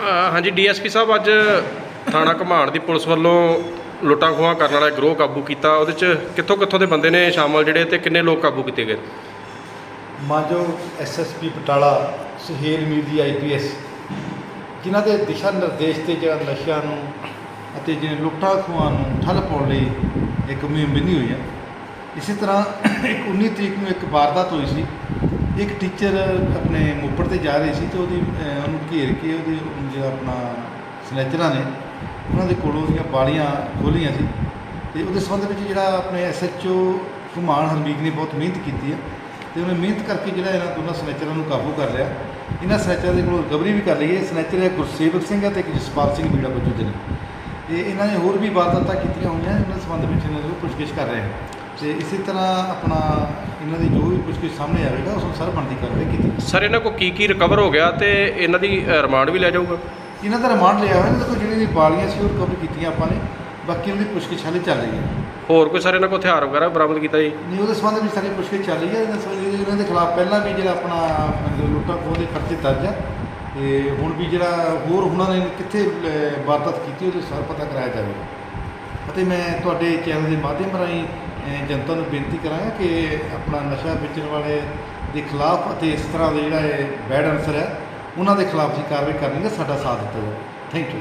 ਹਾਂਜੀ, ਡੀਐਸਪੀ ਸਾਹਿਬ ਅੱਜ ਥਾਣਾ ਘਮਾਣ ਦੀ ਪੁਲਿਸ ਵੱਲੋਂ ਲੁੱਟਾਂ ਖੋਹਾਂ ਕਰਨ ਵਾਲਾ ਗਰੋਹ ਕਾਬੂ ਕੀਤਾ। ਉਹਦੇ ਚ ਕਿੱਥੋਂ ਕਿੱਥੋਂ ਦੇ ਬੰਦੇ ਨੇ ਸ਼ਾਮਲ ਜਿਹੜੇ ਤੇ ਕਿੰਨੇ ਲੋਕ ਕਾਬੂ ਕੀਤੇ ਗਏ? ਮਾਨਯੋਗ ਐਸਐਸਪੀ ਬਟਾਲਾ ਸੁਹੇਲ ਮੀਰ ਦੀ ਆਈਪੀਐਸ ਜਿਨ੍ਹਾਂ ਦੇ ਦਿਸ਼ਾ ਨਿਰਦੇਸ਼ ਤੇ ਜਿਹੜਾ ਨਸ਼ਿਆਂ ਨੂੰ ਅਤੇ ਜਿਹੜੇ ਲੁੱਟਾਂ ਖੋਹਾਂ ਨੂੰ ਠੱਲ ਪਾਉਣ ਲਈ ਇੱਕ ਮੁਹਿੰਮ ਬੰਨੀ ਹੋਈ ਹੈ। ਇਸੇ ਤਰ੍ਹਾਂ ਇੱਕ 19 ਤਰੀਕ ਨੂੰ ਇੱਕ ਵਾਰਦਾਤ ਹੋਈ ਸੀ। ਇੱਕ ਟੀਚਰ ਆਪਣੇ ਮੋਪੜ ਤੇ ਜਾ ਰਹੀ ਸੀ ਤੇ ਉਹਦੀ ਅਹ, ਉਹਨੂੰ ਘੇਰ ਕੇ ਉਹਦੇ ਜਿਹੜਾ ਆਪਣਾ ਸਨੈਚਰਾਂ ਨੇ ਉਹਨਾਂ ਦੇ ਕੋਲੋਂ ਉਹਦੀਆਂ ਬਾਲੀਆਂ ਖੋਲੀਆਂ ਸੀ ਤੇ ਉਹਦੇ ਸੰਬੰਧ ਵਿੱਚ ਜਿਹੜਾ ਆਪਣੇ ਐਸਐਚਓ ਘੁਮਾਣ ਹਰਮੀਕ ਨੇ ਬਹੁਤ ਮਿਹਨਤ ਕੀਤੀ ਹੈ ਤੇ ਉਹਨੇ ਮਿਹਨਤ ਕਰਕੇ ਜਿਹੜਾ ਇਹਨਾਂ ਦੋਨਾਂ ਸਨੈਚਰਾਂ ਨੂੰ ਕਾਬੂ ਕਰ ਲਿਆ। ਇਹਨਾਂ ਸਨੈਚਰਾਂ ਦੇ ਕੋਲੋਂ ਰਿਕਵਰੀ ਵੀ ਕਰ ਲਈ ਹੈ। ਸਨੈਚਰ ਹੈ ਗੁਰਸੇਵਕ ਸਿੰਘ ਹੈ ਤੇ ਇੱਕ ਜਸਪਾਲ ਸਿੰਘ ਬੀੜਾ ਬੱਜੂ ਦੇ ਨੇ। ਇਹ ਇਹਨਾਂ ਨੇ ਹੋਰ ਵੀ ਵਾਰਦਾਤਾਂ ਕੀਤੀਆਂ ਹੋਈਆਂ ਇਹਨਾਂ ਸੰਬੰਧ ਵਿੱਚ ਇਹਨਾਂ ਨੂੰ ਪੁੱਛਗਿੱਛ ਕਰ ਰਹੇ ਹਾਂ ਤੇ ਇਸੇ ਤਰ੍ਹਾਂ ਆਪਣਾ ਇਹਨਾਂ ਦੀ ਜੋ ਵੀ ਪੁੱਛਗਿੱਛ ਸਾਹਮਣੇ ਆਵੇਗਾ ਉਸ ਅਨੁਸਾਰ ਬਣਦੀ ਕਾਰਵਾਈ ਕੀਤੀ ਸਰ ਇਹਨਾਂ ਕੋ ਕੀ ਕੀ ਰਿਕਵਰ ਹੋ ਗਿਆ ਤੇ ਇਹਨਾਂ ਦੀ ਰਿਮਾਂਡ ਵੀ ਲੈ ਜਾਊਗਾ? ਇਹਨਾਂ ਦਾ ਰਿਮਾਂਡ ਲਿਆ ਹੋਇਆ ਇਹਨਾਂ ਕੋਲ ਜਿਹੜੀਆਂ ਦੀ ਬਾਲੀਆਂ ਸੀ ਉਹ ਰਿਕਵਰ ਕੀਤੀਆਂ ਆਪਾਂ ਨੇ ਬਾਕੀ ਉਹਨਾਂ ਦੀ ਪੁੱਛਗਿੱਛ ਹਾਲੇ ਚੱਲ ਰਹੀ ਹੈ। ਹੋਰ ਕੋਈ ਸਰ ਇਹਨਾਂ ਕੋ ਹਥਿਆਰ ਵਗੈਰਾ ਬਰਾਮਦ ਕੀਤਾ ਜੀ? ਨਹੀਂ ਉਹਦੇ ਸੰਬੰਧ ਵਿੱਚ ਸਾਰੀ ਪੁੱਛਗਿੱਛ ਚੱਲ ਰਹੀ ਹੈ ਇਹਨਾਂ ਸੰਬੰਧ ਇਹਨਾਂ ਦੇ ਖਿਲਾਫ ਪਹਿਲਾਂ ਵੀ ਜਿਹੜਾ ਆਪਣਾ ਲੁੱਟਾਂ ਖੋਹ ਦੇ ਖਰਚੇ ਦਰਜ ਹੈ ਤੇ ਹੁਣ ਵੀ ਜਿਹੜਾ ਹੋਰ ਉਹਨਾਂ ਨੇ ਕਿੱਥੇ ਵਾਰਦਾਤ ਕੀਤੀ ਉਹਦੇ ਸਾਰ ਪਤਾ ਕਰਾਇਆ ਜਾਵੇਗਾ। ਅਤੇ ਮੈਂ ਤੁਹਾਡੇ ਚੈਨਲ ਦੇ ਮਾਧਿਅਮ ਰਾਹੀਂ ਜਨਤਾ ਨੂੰ ਬੇਨਤੀ ਕਰਾਂਗਾ ਕਿ ਆਪਣਾ ਨਸ਼ਾ ਵੇਚਣ ਵਾਲੇ ਦੇ ਖਿਲਾਫ ਅਤੇ ਇਸ ਤਰ੍ਹਾਂ ਦੇ ਜਿਹੜਾ ਇਹ ਬੈਡ ਅਨਸਰ ਹੈ, ਉਹਨਾਂ ਦੇ ਖਿਲਾਫ ਜੀ ਕਾਰਵਾਈ ਕਰਨੀ ਹੈ, ਸਾਡਾ ਸਾਥ ਦਿੱਤਾ ਜਾਵੇ। Thank you